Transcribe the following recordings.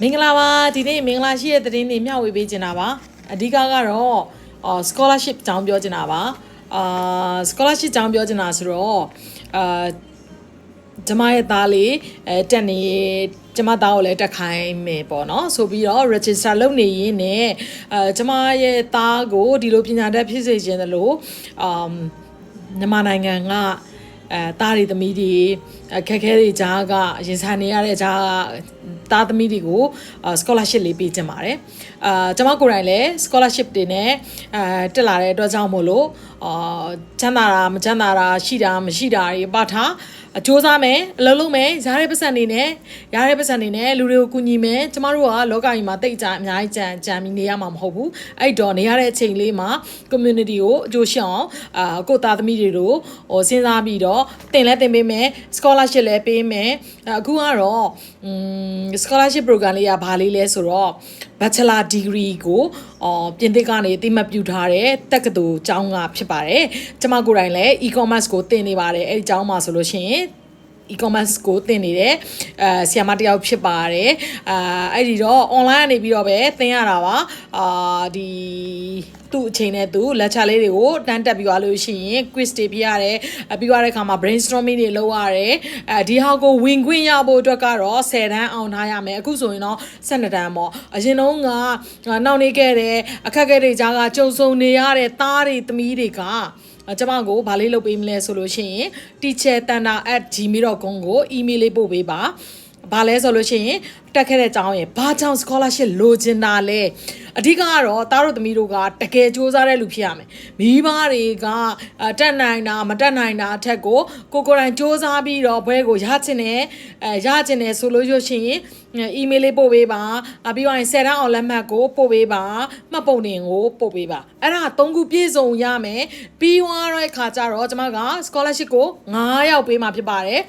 မင်္ဂလာပါဒီနေ့မင်္ဂလာရှိတဲ့သတင်းတွေမျှဝေပေးချင်တာပါအဓိကကတော့အော် scholarship အကြောင်းပြောချင်တာပါအာ scholarship အကြောင်းပြောချင်တာဆိုတော့အာကျမရဲ့သားလေးအဲတက်နေကျမသားကိုလည်းတက်ခိုင်းမယ်ပေါ့နော်ဆိုပြီးတော့ register လုပ်နေရင်းနဲ့အဲကျမရဲ့သားကိုဒီလိုပညာတတ်ဖြစ်စေခြင်းတလို့အမ်မြန်မာနိုင်ငံကအဲသားတွေသမီးတွေအခက်အခဲတွေကြားကရင်ဆိုင်နေရတဲ့ကြားက သားသမီးတွေကိုအာ scholarship လေးပေးခြင်းပါတယ်အာကျွန်မကိုယ်တိုင်လည်း scholarship တွေနဲ့အဲတက်လာတဲ့အတွက်ကြောင့်မို့လို့အာချမ်းသာတာမချမ်းသာတာရှိတာမရှိတာတွေပတ်ထား အကျိုးစားမယ်အလုံးလုံးမယ်ရတဲ့ပတ်စံနေနဲ့ရတဲ့ပတ်စံနေနဲ့လူတွေကိုကူညီမယ်ကျမတို့ကလောကကြီးမှာတိတ်ကြအများကြီးကြံကြံပြီးနေရမှာမဟုတ်ဘူးအဲ့တော့နေရတဲ့အချိန်လေးမှာ community ကိုအကျိုးရှိအောင်အာကိုယ့်သားသမီးတွေတို့ဟိုစဉ်းစားပြီးတော့တင်လဲတင်ပေးမယ် scholarship လည်းပေးမယ်အခုကတော့ scholarship program လေးကဘာလေးလဲဆိုတော့ bachelor degree ကိုအော်ပြင်သစ်ကနေတိမှတ်ပြုထားတဲ့တက္ကသိုလ်ကျောင်းကဖြစ်ပါတယ်ကျမကိုယ်တိုင်လည်း e-commerce ကိုသင်နေပါတယ်အဲ့ဒီကျောင်းမှာဆိုလို့ရှိရင် e-commerce ကိုသင်နေတဲ့အဲဆီယမတယောက်ဖြစ်ပါတယ်အာအဲ့ဒီတော့ online ကနေပြီးတော့ပဲသင်ရတာပါအာဒီသူ့အချိန်နဲ့သူလက်ချလေးတွေကိုတန်းတက်ပြီးသွားလို့ရှိရင် quiz တွေပြရတယ်အပြီးသွားတဲ့အခါမှာ brainstorming တွေလုပ်ရတယ်အဲဒီဟာကိုဝင်ခွင့်ရဖို့အတွက်ကတော့10တန်းအောင်ထားရမယ်အခုဆိုရင်တော့12တန်းပေါ့အရင်တုန်းကနောက်နေခဲ့တဲ့အခက်အခဲတွေကြားကကြုံဆုံနေရတဲ့သားတွေသမီးတွေကအဲ ကျမကိုဗာလေးလုပ်ပေးမလဲဆိုလို့ရှိရင် teachertanda@gmail.com ကို email လေးပို့ပေးပါ ဘာလဲဆိုလို့ရှိရင်တက်ခဲ့တဲ့အကြောင်းရယ်ဘာကြောင့် scholarship လိုချင်တာလဲအဓိကကတော့တားတို့သမီးတို့ကတကယ်စူးစမ်းတဲ့လူဖြစ်ရမယ်မိဘတွေကတက်နိုင်တာမတက်နိုင်တာအထက်ကိုကိုကိုယ်တိုင်စူးစမ်းပြီးတော့ဘွဲကိုရချင်တယ်အဲရချင်တယ်ဆိုလို့ရရှိရင်အီးမေးလ်လေးပို့ပေးပါအပြီးတော့10တန်းအောင်လက်မှတ်ကိုပို့ပေးပါမှတ်ပုံတင်ကိုပို့ပေးပါအဲ့ဒါ၃ခုပြည့်စုံရမယ်ပြီးသွားတဲ့ခါကျတော့ကျွန်မက scholarship ကို9ရောက်ပေးมาဖြစ်ပါတယ်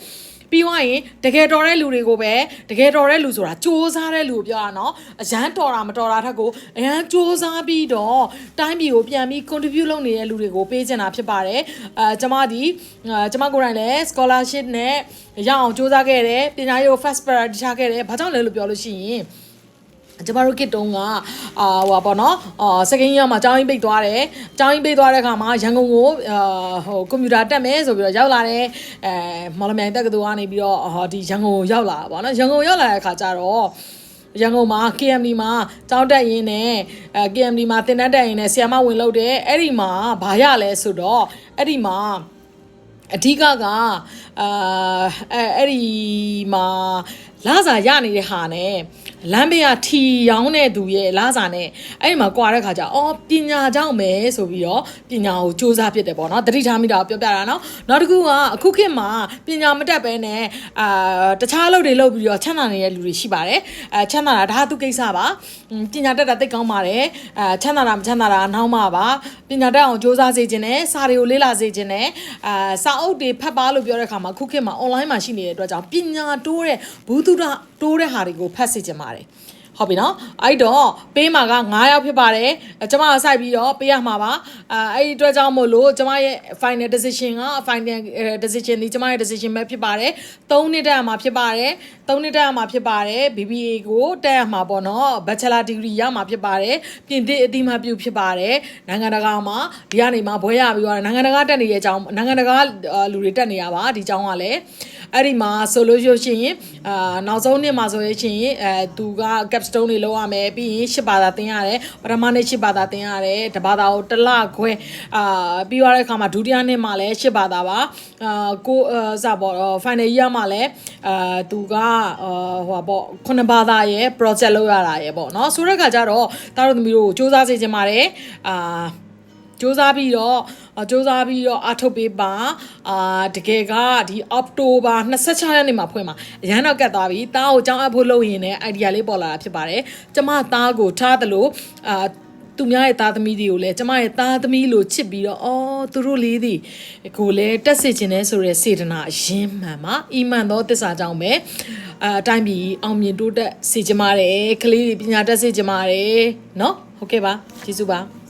ပြီးသွားရင်တကယ်တော်တဲ့လူတွေကိုပဲတကယ်တော်တဲ့လူဆိုတာစ조사တဲ့လူကိုပြောတာเนาะအရန်တော်တာမတော်တာထက်ကိုအရန်စ조사ပြီးတော့တိုင်းပြည်ကိုပြန်ပြီး contribute လုပ်နေတဲ့လူတွေကိုပေးချင်တာဖြစ်ပါတယ်အဲကျွန်မဒီအဲကျွန်မကိုယ်တိုင်လည်း scholarship နဲ့ရအောင်စ조사ခဲ့တယ်ပညာရေးကို first priority ထားခဲ့တယ်ဘာကြောင့်လဲလို့ပြောလို့ရှိရင် ကျမတို့ကစ်တုံးကအာဟိုပါပေါ့နော်အာစကိန်းရောက်မှာကျောင်းကြီးပိတ်သွားတယ်ကျောင်းကြီးပိတ်သွားတဲ့အခါမှာရန်ကုန်ကိုအာဟိုကွန်ပျူတာတက်မယ်ဆိုပြီးတော့ရောက်လာတယ်အဲမော်လမြိုင်တက္ကသိုလ်ကနေပြီးတော့ဟောဒီရန်ကုန်ကိုရောက်လာတာပေါ့နော်ရန်ကုန်ရောက်လာတဲ့အခါကျတော့ရန်ကုန်မှာ KMD မှာကျောင်းတက်ရင်းနဲ့အဲ KMD မှာတင်တန်းတက်ရင်းနဲ့ဆီယမဝင်လုပ်တယ်အဲ့ဒီမှာဘာရလဲဆိုတော့အဲ့ဒီမှာအဓိကကအာအဲအဲ့ဒီမှာလာစာရနေတဲ့ဟာနဲ့ လမ်းဘေးကထီရောင်းတဲ့သူရဲ့လာစာနဲ့အဲ့ဒီမှာကွာတဲ့ခါကျအော်ပညာကြောင့်ပဲဆိုပြီးတော့ပညာကိုစူးစမ်းဖြစ်တယ်ပေါ့နော်တတိထားမိတာကိုပြောပြတာနော်နောက်တစ်ခုကအခုခေတ်မှာပညာမတတ်ပဲနဲ့အာတခြားအလုပ်တွေလုပ်ပြီးတော့ချမ်းသာနေတဲ့လူတွေရှိပါတယ်အဲချမ်းသာတာဒါသူကိစ္စပါပညာတတ်တာသိကောင်းပါတယ်အဲချမ်းသာတာမချမ်းသာတာနောက်မှပါပညာတတ်အောင်စူးစမ်းစေခြင်းနဲ့စာတွေကိုလေ့လာစေခြင်းနဲ့အာစာအုပ်တွေဖတ်ပါလို့ပြောတဲ့ခါမှာအခုခေတ်မှာ online မှာရှိနေတဲ့အတွက်ကြောင့်ပညာတိုးတဲ့ဘူးသူဒတိုးတဲ့ဟာတွေကိုဖတ်စေခြင်းပါတယ် ဟုတ်ပြီနော်အဲ့တော့ပေးမှာက9ရောက်ဖြစ်ပါတယ်ကျမကစိုက်ပြီးတော့ပေးရမှာပါအဲအဲ့ဒီအတွက်ကြောင့်မို့လို့ကျမရဲ့ final decision က final decision ဒီကျမရဲ့ decision ပဲဖြစ်ပါတယ်3နှစ်တက်ရမှာဖြစ်ပါတယ်3နှစ်တက်ရမှာဖြစ်ပါတယ် BBA ကိုတက်ရမှာပေါ့နော် bachelor degree ရမှာဖြစ်ပါတယ်ပြင်သစ်အတိမပြုဖြစ်ပါတယ်နိုင်ငံတကာမှာဒီကနေမှဘွဲရပြီးတော့နိုင်ငံတကာတက်နေတဲ့အကြောင်းနိုင်ငံတကာလူတွေတက်နေရပါဒီအကြောင်းကလည်းအဲ့ဒီမှာဆိုလို့ရှိရင်အာနောက်ဆုံးနှစ်မှာဆိုရင်ချင်းအဲသူက capstone တွေလုပ်ရမယ်ပြီးရင်ရှစ်ဘာသာသင်ရတယ်ပထမနေ့ရှစ်ဘာသာသင်ရတယ်တဘာသာကိုတစ်လခွဲအာပြီးသွားတဲ့အခါမှာဒုတိယနေ့မှာလည်းရှစ်ဘာသာပါအာကိုစပေါ့ final year မှာလည်းအာသူကဟိုပေါ့ခုနှစ်ဘာသာရဲ့ project လုပ်ရတာရဲ့ပေါ့နော်ဆိုတဲ့အခါကျတော့တားတို့သမီးတို့စူးစမ်းစေချင်ပါတယ်အာစူးစမ်းပြီးတော့ စ조사ပြီးတော့အထုတ်ပေးပါအာတကယ်ကဒီအောက်တိုဘာ26ရက်နေ့မှာဖွင့်ပါအရန်တော့ကတ်သွားပြီတားကိုကြောင်းအပ်ဖို့လုပ်ရင်လည်း idea လေးပေါ်လာတာဖြစ်ပါတယ်ကျမတားကိုထားသလိုအာသူများရဲ့သားသမီးတွေကိုလည်းကျမရဲ့သားသမီးလို့ချစ်ပြီးတော့အော်သူတို့လေးတွေကိုလည်းတက်စစ်ခြင်းနဲ့ဆိုရဲစေတနာအရင်းမှန်ပါအီမှန်သောတစ္ဆာကြောင့်ပဲအာတိုင်းပြည်အောင်မြင်တိုးတက်စေချင်ပါတယ်ကလေးတွေပညာတက်စေချင်ပါတယ်နော်ဟုတ်ကဲ့ပါကျေးဇူးပါ